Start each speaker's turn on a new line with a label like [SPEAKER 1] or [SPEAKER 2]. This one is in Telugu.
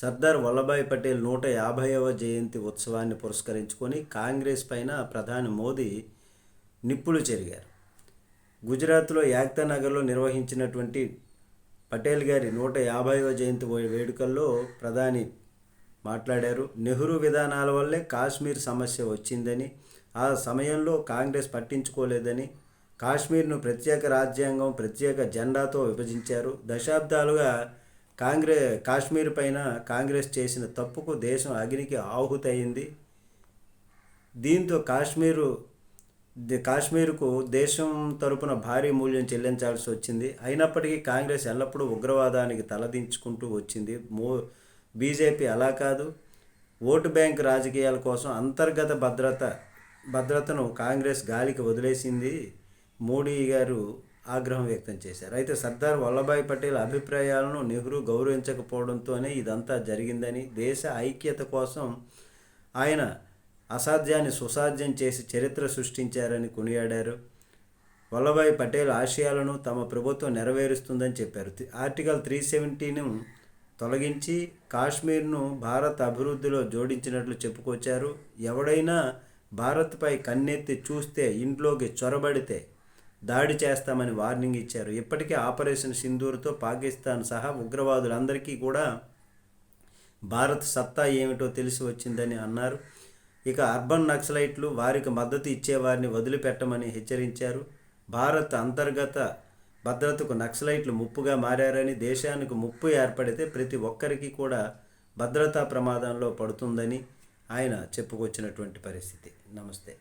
[SPEAKER 1] సర్దార్ వల్లభాయ్ పటేల్ నూట యాభైవ జయంతి ఉత్సవాన్ని పురస్కరించుకొని కాంగ్రెస్ పైన ప్రధాని మోదీ నిప్పులు చెరిగారు. గుజరాత్లో యాక్తా నగర్లో నిర్వహించినటువంటి పటేల్ గారి నూట యాభైవ జయంతి వేడుకల్లో ప్రధాని మాట్లాడారు. నెహ్రూ విధానాల వల్లే కాశ్మీర్ సమస్య వచ్చిందని ఆ సమయంలో కాంగ్రెస్ పట్టించుకోలేదని కాశ్మీర్ను ప్రత్యేక రాజ్యాంగం ప్రత్యేక జెండాతో విభజించారు. దశాబ్దాలుగా కాంగ్రెస్ కాశ్మీర్ పైన కాంగ్రెస్ చేసిన తప్పుకు దేశం అగ్నికి ఆహుతయింది. దీంతో కాశ్మీరు కాశ్మీర్కు దేశం తరపున భారీ మూల్యం చెల్లించాల్సి వచ్చింది. అయినప్పటికీ కాంగ్రెస్ ఎల్లప్పుడూ ఉగ్రవాదానికి తలదించుకుంటూ వచ్చింది. మో బీజేపీ అలా కాదు. ఓటు బ్యాంక్ రాజకీయాల కోసం అంతర్గత భద్రత భద్రతను కాంగ్రెస్ గాలికి వదిలేసింది. మోడీ గారు ఆగ్రహం వ్యక్తం చేశారు. అయితే సర్దార్ వల్లభాయ్ పటేల్ అభిప్రాయాలను నెహ్రూ గౌరవించకపోవడంతోనే ఇదంతా జరిగిందని దేశ ఐక్యత కోసం ఆయన అసాధ్యాన్ని సుసాధ్యం చేసి చరిత్ర సృష్టించారని కొనియాడారు. వల్లభాయ్ పటేల్ ఆశయాలను తమ ప్రభుత్వం నెరవేరుస్తుందని చెప్పారు. ఆర్టికల్ త్రీ సెవెంటీను తొలగించి కాశ్మీర్ను భారత్ అభివృద్ధిలో జోడించినట్లు చెప్పుకొచ్చారు. ఎవడైనా భారత్పై కన్నెత్తి చూస్తే ఇంట్లోకి చొరబడితే దాడి చేస్తామని వార్నింగ్ ఇచ్చారు. ఇప్పటికే ఆపరేషన్ సింధూర్తో పాకిస్తాన్ సహా ఉగ్రవాదులందరికీ కూడా భారత్ సత్తా ఏమిటో తెలిసి వచ్చిందని అన్నారు. ఇక అర్బన్ నక్సలైట్లు వారికి మద్దతు ఇచ్చేవారిని వదిలిపెట్టమని హెచ్చరించారు. భారత్ అంతర్గత భద్రతకు నక్సలైట్లు ముప్పుగా మారారని దేశానికి ముప్పు ఏర్పడితే ప్రతి ఒక్కరికి కూడా భద్రతా ప్రమాదంలో పడుతుందని ఆయన చెప్పుకొచ్చినటువంటి పరిస్థితి. నమస్తే.